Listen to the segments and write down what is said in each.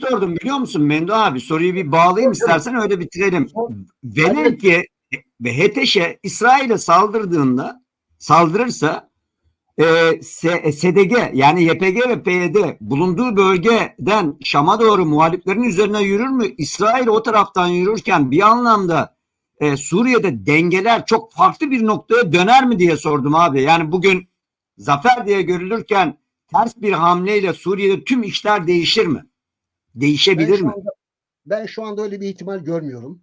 sordum biliyor musun Mendo abi? Soruyu bir bağlayayım istersen öyle bitirelim. Velev ki ve HTŞ'e İsrail'e saldırdığında saldırırsa e, SDG yani YPG ve PYD bulunduğu bölgeden Şam'a doğru muhaliflerin üzerine yürür mü? İsrail o taraftan yürürken bir anlamda e, Suriye'de dengeler çok farklı bir noktaya döner mi diye sordum abi. Yani bugün zafer diye görülürken ters bir hamleyle Suriye'de tüm işler değişir mi? Ben Değişebilir şu mi? anda, ben şu anda öyle bir ihtimal görmüyorum.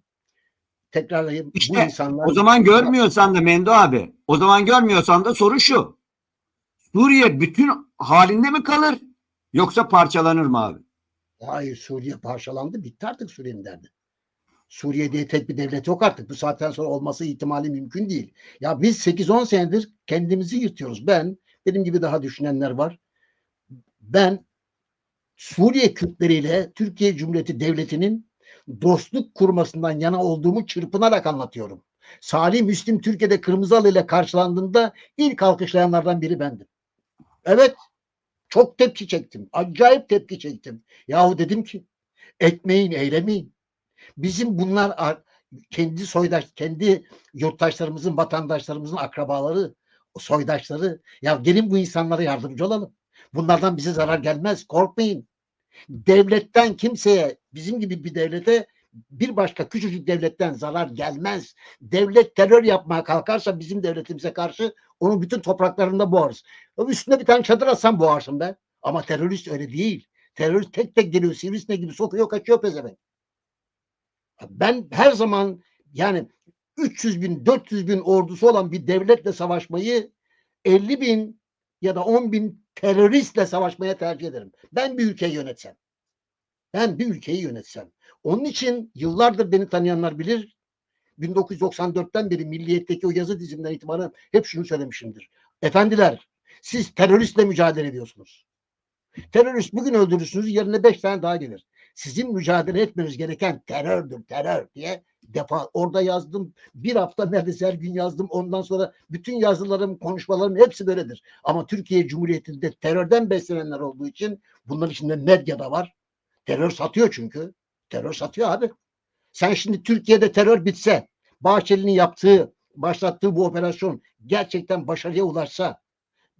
Tekrarlayayım. bu İşte insanlar O zaman görmüyorsan da Mendo abi, o zaman görmüyorsan da soru şu. Suriye bütün halinde mi kalır yoksa parçalanır mı abi? Hayır Suriye parçalandı. Bitti artık Suriye'nin derdi. Suriye diye tek bir devlet yok artık. Bu saatten sonra olması ihtimali mümkün değil. Ya biz 8-10 senedir kendimizi yırtıyoruz. Ben, benim gibi daha düşünenler var. Ben Suriye Kürtleriyle Türkiye Cumhuriyeti Devleti'nin dostluk kurmasından yana olduğumu çırpınarak anlatıyorum. Salih Müslim Türkiye'de Kırmızı Halı ile karşılandığında ilk alkışlayanlardan biri bendim. Evet, çok tepki çektim. Acayip tepki çektim. Yahu dedim ki etmeyin, eylemeyin. Bizim bunlar ar- kendi soydaş, kendi yurttaşlarımızın, vatandaşlarımızın akrabaları, soydaşları. Ya gelin bu insanlara yardımcı olalım. Bunlardan bize zarar gelmez. Korkmayın. Devletten kimseye, bizim gibi bir devlete bir başka küçücük devletten zarar gelmez. Devlet terör yapmaya kalkarsa bizim devletimize karşı onun bütün topraklarında boğarız. Üstüne bir tane çadır atsan boğarsın be. Ama terörist öyle değil. Terörist tek tek geliyor sivrisinek gibi sokuyor kaçıyor pezevenk. Ben her zaman yani 300 bin 400 bin ordusu olan bir devletle savaşmayı 50 bin ya da 10 bin teröristle savaşmaya tercih ederim. Ben bir ülkeyi yönetsem. Ben bir ülkeyi yönetsem. Onun için yıllardır beni tanıyanlar bilir. 1994'ten beri Milliyet'teki o yazı dizimden itibaren hep şunu söylemişimdir. Efendiler siz teröristle mücadele ediyorsunuz. Terörist bugün öldürürsünüz yerine beş tane daha gelir. Sizin mücadele etmeniz gereken terördür terör diye defa orada yazdım. Bir hafta neredeyse her gün yazdım. Ondan sonra bütün yazılarım, konuşmalarım hepsi böyledir. Ama Türkiye Cumhuriyeti'nde terörden beslenenler olduğu için bunların içinde medya da var. Terör satıyor çünkü. Terör satıyor abi. Sen şimdi Türkiye'de terör bitse, Bahçeli'nin yaptığı, başlattığı bu operasyon gerçekten başarıya ulaşsa,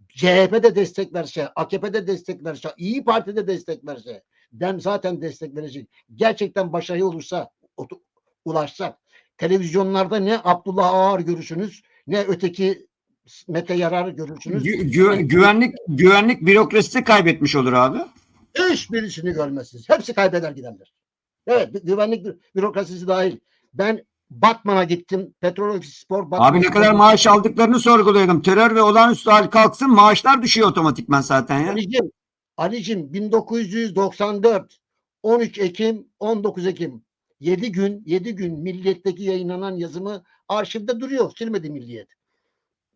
CHP'de destek verse, AKP'de destek verse, İyi Parti'de destek verse, dem zaten destek verecek. Gerçekten başarıya olursa, otu- ulaşsa, televizyonlarda ne Abdullah Ağar görürsünüz, ne öteki Mete Yarar görürsünüz. Gü- gü- güvenlik güvenlik bürokrasisi kaybetmiş olur abi. Hiçbirisini görmezsiniz. Hepsi kaybeder giderler. Evet, gü- güvenlik bü- bürokrasisi dahil. Ben Batman'a gittim. Petrol Ofisi Spor Batman Abi ne kadar maaş aldıklarını sorguluyordum. Terör ve olağanüstü hal kalksın maaşlar düşüyor otomatikman zaten ya. Alicim, Alicim 1994 13 Ekim 19 Ekim 7 gün 7 gün Milliyet'teki yayınlanan yazımı arşivde duruyor. Silmedi Milliyet.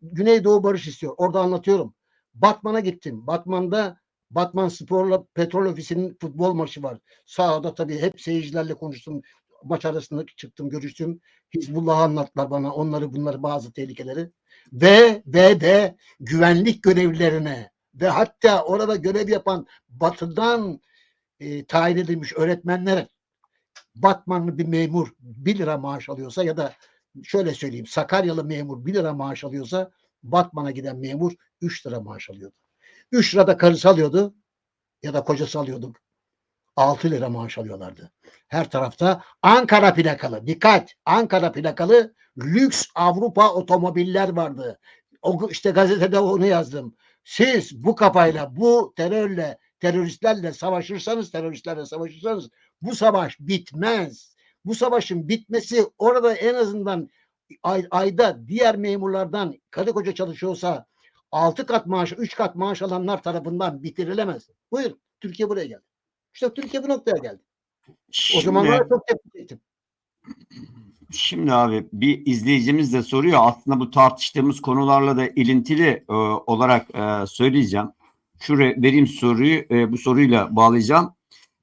Güneydoğu Barış istiyor. Orada anlatıyorum. Batman'a gittim. Batman'da Batman Spor'la Petrol Ofisi'nin futbol maçı var. Sahada tabii hep seyircilerle konuştum. Maç arasında çıktım, görüştüm. Hizbullah'ı anlattılar bana. Onları bunları bazı tehlikeleri. Ve ve ve güvenlik görevlilerine ve hatta orada görev yapan batıdan e, tayin edilmiş öğretmenlere Batmanlı bir memur 1 lira maaş alıyorsa ya da şöyle söyleyeyim Sakaryalı memur 1 lira maaş alıyorsa Batman'a giden memur 3 lira maaş alıyordu. 3 lira da karısı alıyordu ya da kocası alıyordu. 6 lira maaş alıyorlardı. Her tarafta Ankara plakalı, dikkat Ankara plakalı lüks Avrupa otomobiller vardı. O, işte gazetede onu yazdım. Siz bu kafayla, bu terörle, teröristlerle savaşırsanız, teröristlerle savaşırsanız bu savaş bitmez. Bu savaşın bitmesi orada en azından ay- ayda diğer memurlardan karı koca çalışıyorsa 6 kat maaş, 3 kat maaş alanlar tarafından bitirilemez. Buyur. Türkiye buraya geldi. İşte Türkiye bu noktaya geldi. O Şimdi, zamanlar çok tepki çektim. Şimdi abi bir izleyicimiz de soruyor. Aslında bu tartıştığımız konularla da ilintili e, olarak e, söyleyeceğim. Şuraya vereyim soruyu. e, bu soruyla bağlayacağım.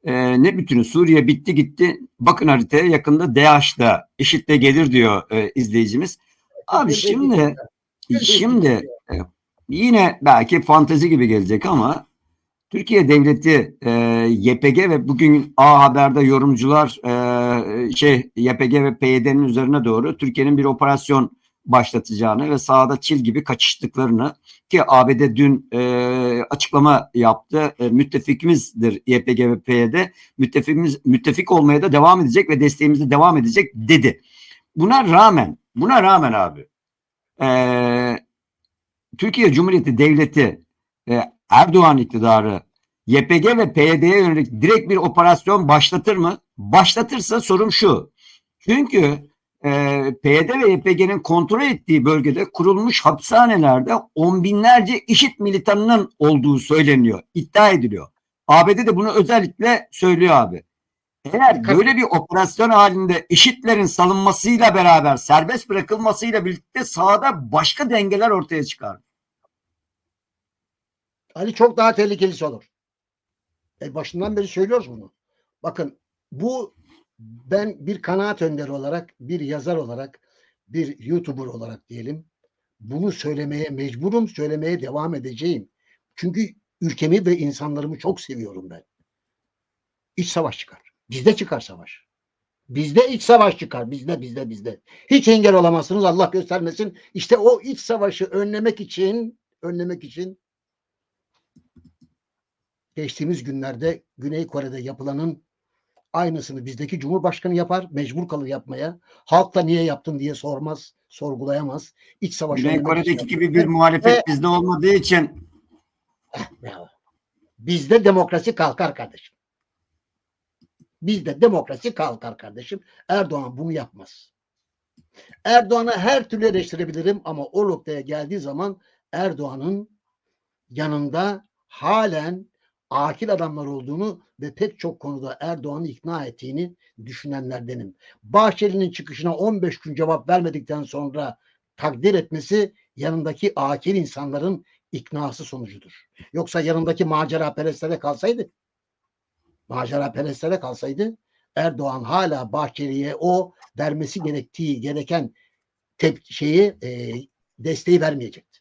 E, ne bütünü Suriye bitti gitti. Bakın haritaya yakında DAEŞ'da eşitle gelir diyor e, izleyicimiz. Abi şimdi şimdi e, yine belki fantezi gibi gelecek ama Türkiye Devleti e, YPG ve bugün A Haber'de yorumcular e, şey YPG ve PYD'nin üzerine doğru Türkiye'nin bir operasyon başlatacağını ve sahada çil gibi kaçıştıklarını ki ABD dün e, açıklama yaptı. E, müttefikimizdir YPG ve PYD. Müttefikimiz müttefik olmaya da devam edecek ve desteğimiz de devam edecek dedi. Buna rağmen buna rağmen abi e, Türkiye Cumhuriyeti Devleti e, Erdoğan iktidarı YPG ve PYD'ye yönelik direkt bir operasyon başlatır mı? Başlatırsa sorum şu. Çünkü e, PYD ve YPG'nin kontrol ettiği bölgede kurulmuş hapishanelerde on binlerce IŞİD militanının olduğu söyleniyor, iddia ediliyor. ABD de bunu özellikle söylüyor abi. Eğer böyle bir operasyon halinde IŞİD'lerin salınmasıyla beraber serbest bırakılmasıyla birlikte sahada başka dengeler ortaya çıkar. Ali çok daha tehlikelisi olur. E başından beri söylüyoruz bunu. Bakın bu ben bir kanaat önderi olarak, bir yazar olarak, bir YouTuber olarak diyelim. Bunu söylemeye mecburum, söylemeye devam edeceğim. Çünkü ülkemi ve insanlarımı çok seviyorum ben. İç savaş çıkar. Bizde çıkar savaş. Bizde iç savaş çıkar. Bizde, bizde, bizde. Hiç engel olamazsınız. Allah göstermesin. İşte o iç savaşı önlemek için, önlemek için geçtiğimiz günlerde Güney Kore'de yapılanın aynısını bizdeki Cumhurbaşkanı yapar, mecbur kalır yapmaya. Halk da niye yaptın diye sormaz, sorgulayamaz. İç savaşı Güney Kore'deki gibi bir muhalefet bizde olmadığı için Bravo. Bizde demokrasi kalkar kardeşim. Bizde demokrasi kalkar kardeşim. Erdoğan bunu yapmaz. Erdoğan'ı her türlü eleştirebilirim ama o noktaya geldiği zaman Erdoğan'ın yanında halen akil adamlar olduğunu ve pek çok konuda Erdoğan'ı ikna ettiğini düşünenlerdenim. Bahçeli'nin çıkışına 15 gün cevap vermedikten sonra takdir etmesi yanındaki akil insanların iknası sonucudur. Yoksa yanındaki macera perestlere kalsaydı macera perestlere kalsaydı Erdoğan hala Bahçeli'ye o vermesi gerektiği gereken tep şeyi e, desteği vermeyecekti.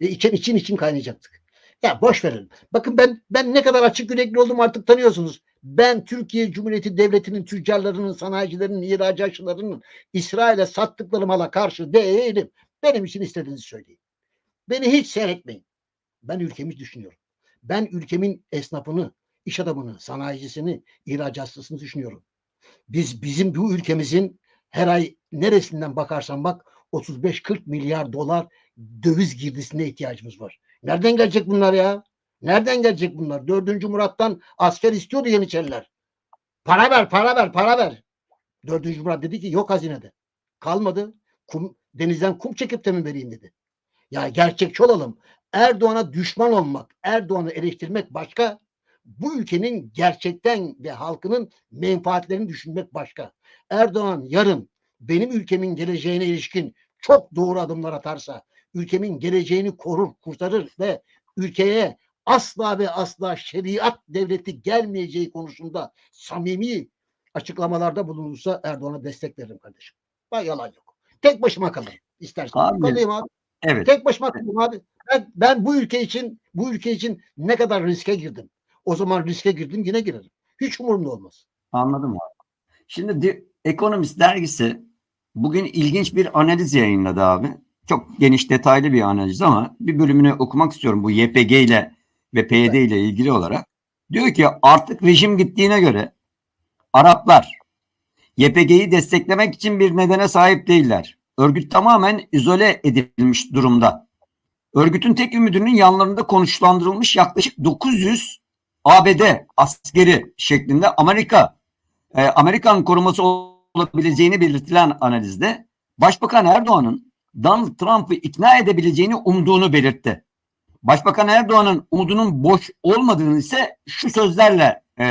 Ve için için için kaynayacaktık. Ya boş verin. Bakın ben ben ne kadar açık yürekli oldum artık tanıyorsunuz. Ben Türkiye Cumhuriyeti Devleti'nin tüccarlarının, sanayicilerinin, ihracatçılarının İsrail'e sattıkları mala karşı değilim. Benim için istediğinizi söyleyin. Beni hiç seyretmeyin. Ben ülkemi düşünüyorum. Ben ülkemin esnafını, iş adamını, sanayicisini, ihracatçısını düşünüyorum. Biz bizim bu ülkemizin her ay neresinden bakarsan bak 35-40 milyar dolar döviz girdisine ihtiyacımız var. Nereden gelecek bunlar ya? Nereden gelecek bunlar? Dördüncü Murat'tan asker istiyordu Yeniçeriler. Para ver, para ver, para ver. Dördüncü Murat dedi ki yok hazinede. Kalmadı. Kum, denizden kum çekip de mi vereyim dedi. Ya gerçekçi olalım. Erdoğan'a düşman olmak, Erdoğan'ı eleştirmek başka. Bu ülkenin gerçekten ve halkının menfaatlerini düşünmek başka. Erdoğan yarın benim ülkemin geleceğine ilişkin çok doğru adımlar atarsa, ülkemin geleceğini korur, kurtarır ve ülkeye asla ve asla şeriat devleti gelmeyeceği konusunda samimi açıklamalarda bulunursa Erdoğan'a destek veririm kardeşim. Bak yalan yok. Tek başıma kalırım. İstersen. Abi, Kalayım abi. evet Tek başıma kalırım abi. Ben, ben bu ülke için bu ülke için ne kadar riske girdim. O zaman riske girdim yine girerim. Hiç umurumda olmaz. anladım abi. Şimdi The Economist dergisi bugün ilginç bir analiz yayınladı abi. Çok geniş detaylı bir analiz ama bir bölümünü okumak istiyorum bu YPG ile ve PYD ile ilgili olarak. Diyor ki artık rejim gittiğine göre Araplar YPG'yi desteklemek için bir nedene sahip değiller. Örgüt tamamen izole edilmiş durumda. Örgütün tek ümidinin yanlarında konuşlandırılmış yaklaşık 900 ABD askeri şeklinde Amerika e, Amerikan koruması olabileceğini belirtilen analizde Başbakan Erdoğan'ın Donald Trump'ı ikna edebileceğini umduğunu belirtti. Başbakan Erdoğan'ın umudunun boş olmadığını ise şu sözlerle e,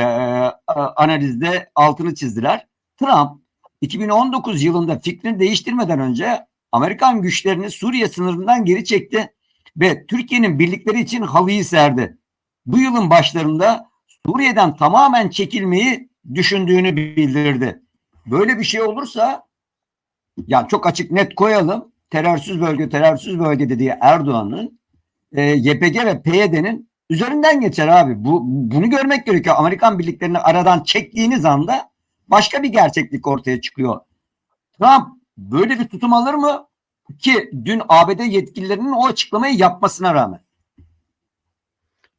analizde altını çizdiler. Trump 2019 yılında fikrini değiştirmeden önce Amerikan güçlerini Suriye sınırından geri çekti ve Türkiye'nin birlikleri için halıyı serdi. Bu yılın başlarında Suriye'den tamamen çekilmeyi düşündüğünü bildirdi. Böyle bir şey olursa ya çok açık net koyalım. Terörsüz bölge terörsüz bölge dediği Erdoğan'ın e, YPG ve PYD'nin üzerinden geçer abi. Bu bunu görmek gerekiyor. Amerikan birliklerini aradan çektiğiniz anda başka bir gerçeklik ortaya çıkıyor. Trump böyle bir tutum alır mı? Ki dün ABD yetkililerinin o açıklamayı yapmasına rağmen.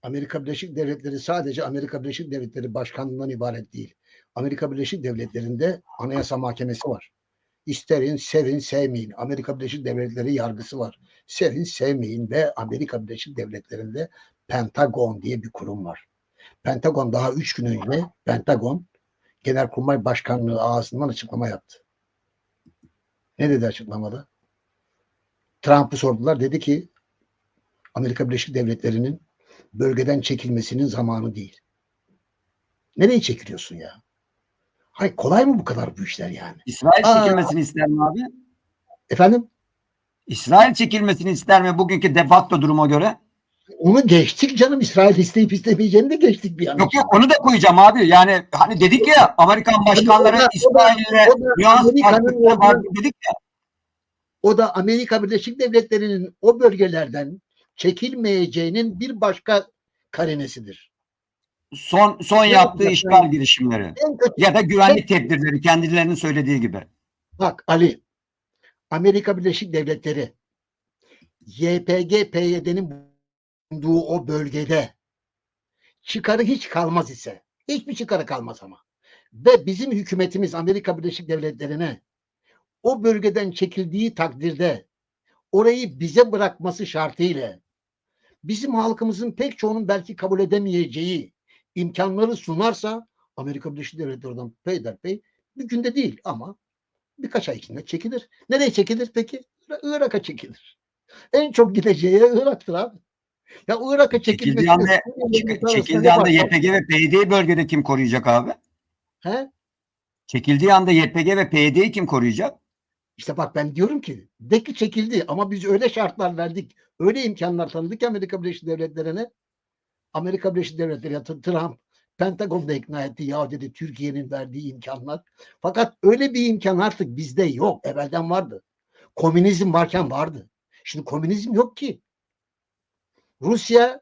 Amerika Birleşik Devletleri sadece Amerika Birleşik Devletleri Başkanlığından ibaret değil. Amerika Birleşik Devletleri'nde Anayasa Mahkemesi var. İsterin, sevin, sevmeyin. Amerika Birleşik Devletleri yargısı var. Sevin, sevmeyin ve Amerika Birleşik Devletleri'nde Pentagon diye bir kurum var. Pentagon daha üç gün önce Pentagon Genelkurmay Başkanlığı ağzından açıklama yaptı. Ne dedi açıklamada? Trump'ı sordular. Dedi ki Amerika Birleşik Devletleri'nin bölgeden çekilmesinin zamanı değil. Nereye çekiliyorsun ya? Hay kolay mı bu kadar bu işler yani? İsrail Aa. çekilmesini ister mi abi? Efendim? İsrail çekilmesini ister mi bugünkü de facto duruma göre? Onu geçtik canım. İsrail isteyip istemeyeceğini de geçtik bir an. Yok yok onu da koyacağım abi. Yani hani dedik ya Amerikan başkanları İsrail'le nüans farklılıkları vardı dedik ya. O da Amerika Birleşik Devletleri'nin o bölgelerden çekilmeyeceğinin bir başka karinesidir. Son son yaptığı işgal girişimleri ya da güvenlik tedbirleri kendilerinin söylediği gibi. Bak Ali, Amerika Birleşik Devletleri YPG PYD'nin bulunduğu o bölgede çıkarı hiç kalmaz ise, hiçbir çıkarı kalmaz ama ve bizim hükümetimiz Amerika Birleşik Devletleri'ne o bölgeden çekildiği takdirde orayı bize bırakması şartıyla bizim halkımızın pek çoğunun belki kabul edemeyeceği imkanları sunarsa Amerika Birleşik Devletleri oradan peyderpey bir günde değil ama birkaç ay içinde çekilir. Nereye çekilir peki? İra- Irak'a çekilir. En çok gideceği Irak'tır abi. Ya Irak'a çekilmesi... Çekildiği anda, çekildiği anda YPG ve PYD'yi bölgede kim koruyacak abi? He? Çekildiği anda YPG ve PYD'yi kim koruyacak? İşte bak ben diyorum ki de ki çekildi ama biz öyle şartlar verdik. Öyle imkanlar tanıdık Amerika Birleşik Devletleri'ne. Amerika Birleşik Devletleri ya Trump Pentagon'da ikna etti ya dedi Türkiye'nin verdiği imkanlar. Fakat öyle bir imkan artık bizde yok. Evvelden vardı. Komünizm varken vardı. Şimdi komünizm yok ki. Rusya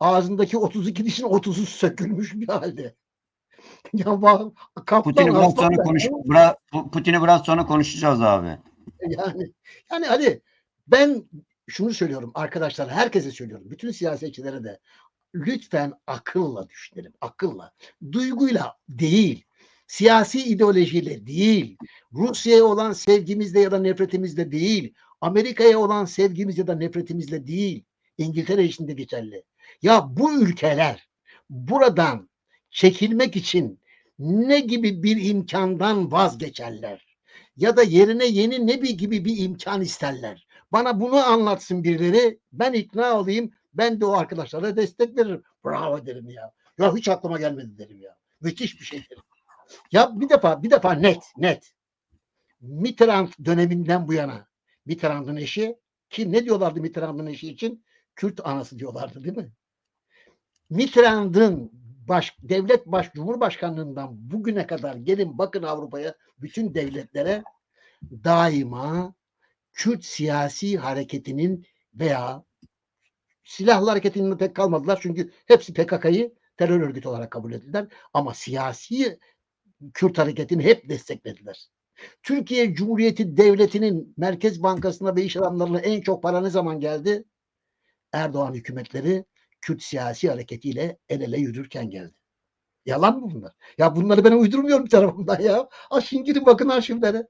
ağzındaki 32 dişin 30'u sökülmüş bir halde. ya Putin'i biraz sonra konuş bura- Putin'i biraz sonra konuşacağız abi. Yani yani hadi ben şunu söylüyorum arkadaşlar herkese söylüyorum. Bütün siyasetçilere de lütfen akılla düşünelim. Akılla. Duyguyla değil. Siyasi ideolojiyle değil. Rusya'ya olan sevgimizle ya da nefretimizle değil. Amerika'ya olan sevgimiz ya da nefretimizle değil. İngiltere için de geçerli. Ya bu ülkeler buradan çekilmek için ne gibi bir imkandan vazgeçerler? ya da yerine yeni ne bir gibi bir imkan isterler. Bana bunu anlatsın birileri. Ben ikna olayım. Ben de o arkadaşlara destek veririm. Bravo derim ya. Ya hiç aklıma gelmedi derim ya. Müthiş bir şey derim. Ya bir defa bir defa net net. Mitterrand döneminden bu yana Mitterrand'ın eşi ki ne diyorlardı Mitterrand'ın eşi için? Kürt anası diyorlardı değil mi? Mitterrand'ın baş, devlet baş cumhurbaşkanlığından bugüne kadar gelin bakın Avrupa'ya bütün devletlere daima Kürt siyasi hareketinin veya silahlı hareketinin pek kalmadılar çünkü hepsi PKK'yı terör örgütü olarak kabul ettiler ama siyasi Kürt hareketini hep desteklediler. Türkiye Cumhuriyeti Devleti'nin Merkez Bankası'na ve iş adamlarına en çok para ne zaman geldi? Erdoğan hükümetleri Kürt siyasi hareketiyle el ele yürürken geldi. Yalan mı bunlar? Ya bunları ben uydurmuyorum tarafımdan ya. Aşın girin bakın arşivlere.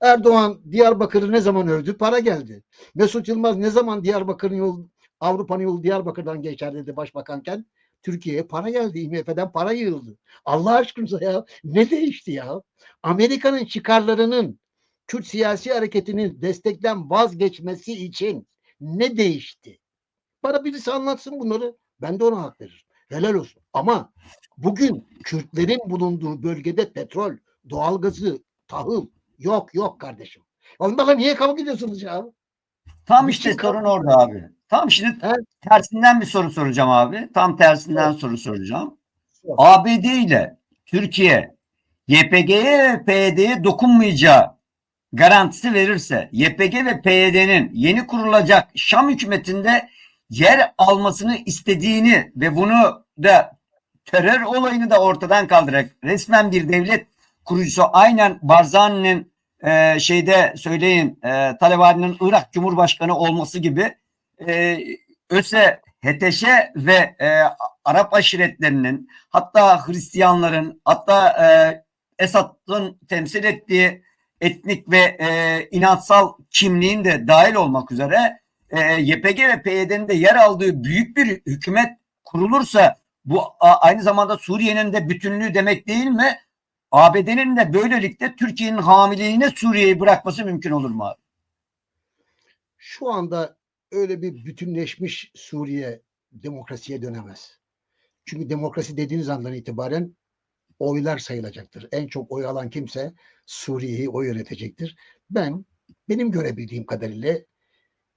Erdoğan Diyarbakır'ı ne zaman övdü? Para geldi. Mesut Yılmaz ne zaman Diyarbakır'ın yol, Avrupa'nın yolu Diyarbakır'dan geçer dedi başbakanken. Türkiye'ye para geldi. IMF'den para yığıldı. Allah aşkına ya ne değişti ya? Amerika'nın çıkarlarının Kürt siyasi hareketinin destekten vazgeçmesi için ne değişti? Bana birisi anlatsın bunları. Ben de ona hak veririm. Helal olsun. Ama bugün Kürtlerin bulunduğu bölgede petrol, doğalgazı, tahıl yok yok kardeşim. Onlarla niye kavga ediyorsunuz ya? Tam işte sorun orada abi. Tam şimdi Evet. tersinden bir soru soracağım abi. Tam tersinden soru soracağım. Sor. ABD ile Türkiye YPG'ye ve PYD'ye dokunmayacağı garantisi verirse YPG ve PYD'nin yeni kurulacak Şam hükümetinde yer almasını istediğini ve bunu da terör olayını da ortadan kaldırarak resmen bir devlet kurucusu aynen Barzani'nin e, şeyde söyleyin e, Talebani'nin Irak Cumhurbaşkanı olması gibi e, ÖSE, HTŞ ve e, Arap aşiretlerinin hatta Hristiyanların hatta e, Esad'ın temsil ettiği etnik ve e, inansal kimliğin de dahil olmak üzere e, YPG ve PYD'nin de yer aldığı büyük bir hükümet kurulursa bu a- aynı zamanda Suriye'nin de bütünlüğü demek değil mi? ABD'nin de böylelikle Türkiye'nin hamileliğine Suriye'yi bırakması mümkün olur mu abi? Şu anda öyle bir bütünleşmiş Suriye demokrasiye dönemez. Çünkü demokrasi dediğiniz andan itibaren oylar sayılacaktır. En çok oy alan kimse Suriye'yi o yönetecektir. Ben benim görebildiğim kadarıyla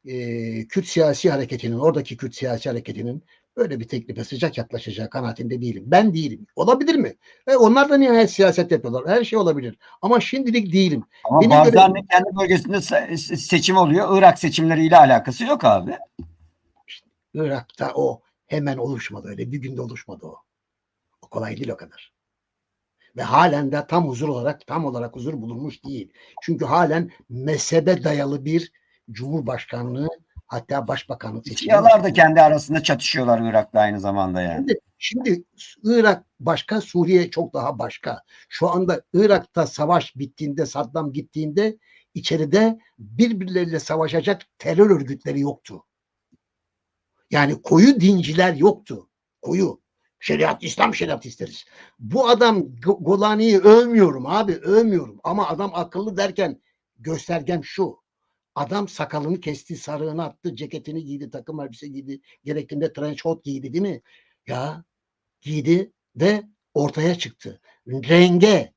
e, Kürt siyasi hareketinin, oradaki Kürt siyasi hareketinin böyle bir teklife sıcak yaklaşacağı kanaatinde değilim. Ben değilim. Olabilir mi? E, onlar da nihayet siyaset yapıyorlar. Her şey olabilir. Ama şimdilik değilim. Ama Benim Barzani kendi bölgesinde se- se- seçim oluyor. Irak seçimleriyle alakası yok abi. Irak'ta o hemen oluşmadı öyle. Bir günde oluşmadı o. O kolay değil o kadar. Ve halen de tam huzur olarak tam olarak huzur bulunmuş değil. Çünkü halen mezhebe dayalı bir cumhurbaşkanlığı hatta başbakanlık seçimi. Şialar da kendi arasında çatışıyorlar Irak'ta aynı zamanda yani. Şimdi, şimdi Irak başka, Suriye çok daha başka. Şu anda Irak'ta savaş bittiğinde, Saddam gittiğinde içeride birbirleriyle savaşacak terör örgütleri yoktu. Yani koyu dinciler yoktu. Koyu. Şeriat, İslam şeriat isteriz. Bu adam Go- Golani'yi övmüyorum abi, övmüyorum. Ama adam akıllı derken göstergem şu. Adam sakalını kesti, sarığını attı, ceketini giydi, takım elbise giydi, gerektiğinde trench coat giydi değil mi? Ya giydi ve ortaya çıktı. Renge,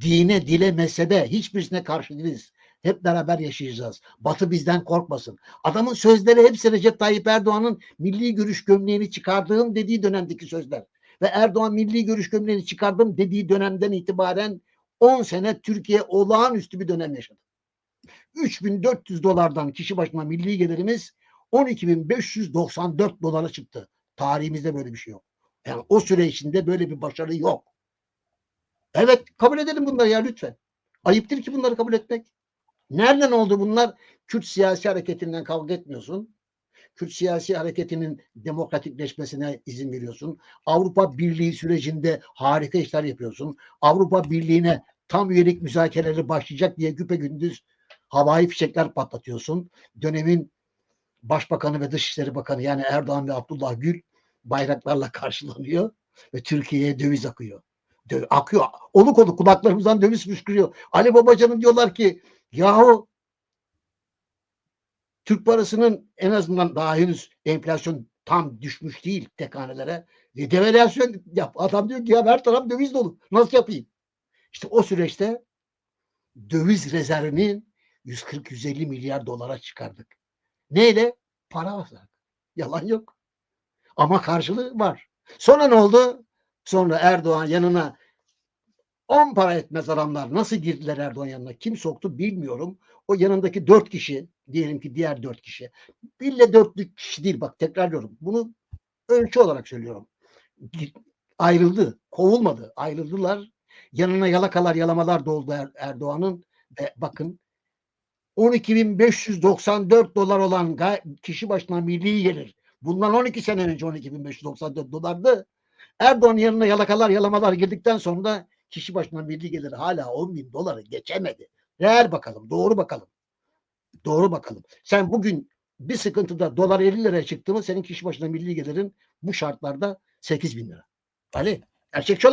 dine, dile, mezhebe hiçbirisine karşı değiliz. Hep beraber yaşayacağız. Batı bizden korkmasın. Adamın sözleri hepsi Recep Tayyip Erdoğan'ın milli görüş gömleğini çıkardığım dediği dönemdeki sözler. Ve Erdoğan milli görüş gömleğini çıkardım dediği dönemden itibaren 10 sene Türkiye olağanüstü bir dönem yaşadı. 3400 dolardan kişi başına milli gelirimiz 12.594 dolara çıktı. Tarihimizde böyle bir şey yok. Yani o süre içinde böyle bir başarı yok. Evet kabul edelim bunları ya lütfen. Ayıptır ki bunları kabul etmek. Nereden oldu bunlar? Kürt siyasi hareketinden kavga etmiyorsun. Kürt siyasi hareketinin demokratikleşmesine izin veriyorsun. Avrupa Birliği sürecinde harika işler yapıyorsun. Avrupa Birliği'ne tam üyelik müzakereleri başlayacak diye güpe gündüz havai fişekler patlatıyorsun. Dönemin Başbakanı ve Dışişleri Bakanı yani Erdoğan ve Abdullah Gül bayraklarla karşılanıyor ve Türkiye'ye döviz akıyor. Dö- akıyor. Oluk oluk kulaklarımızdan döviz fışkırıyor. Ali Babacan'ın diyorlar ki yahu Türk parasının en azından daha henüz enflasyon tam düşmüş değil tek hanelere. E, devalüasyon yap. Adam diyor ki ya her taraf döviz dolu. Nasıl yapayım? İşte o süreçte döviz rezervinin 140-150 milyar dolara çıkardık. Neyle? Para basarak. Yalan yok. Ama karşılığı var. Sonra ne oldu? Sonra Erdoğan yanına 10 para etmez adamlar nasıl girdiler Erdoğan yanına? Kim soktu bilmiyorum. O yanındaki 4 kişi diyelim ki diğer 4 kişi. İlle 4 kişi değil bak tekrarlıyorum. Bunu ölçü olarak söylüyorum. Ayrıldı. Kovulmadı. Ayrıldılar. Yanına yalakalar yalamalar doldu Er- Erdoğan'ın ve bakın 12.594 dolar olan kişi başına milli gelir. Bundan 12 sene önce 12.594 dolardı. Erdoğan yanına yalakalar yalamalar girdikten sonra kişi başına milli gelir hala 10 bin doları geçemedi. Reel bakalım, doğru bakalım. Doğru bakalım. Sen bugün bir sıkıntıda dolar 50 liraya çıktı mı senin kişi başına milli gelirin bu şartlarda 8 bin lira. Ali gerçekçi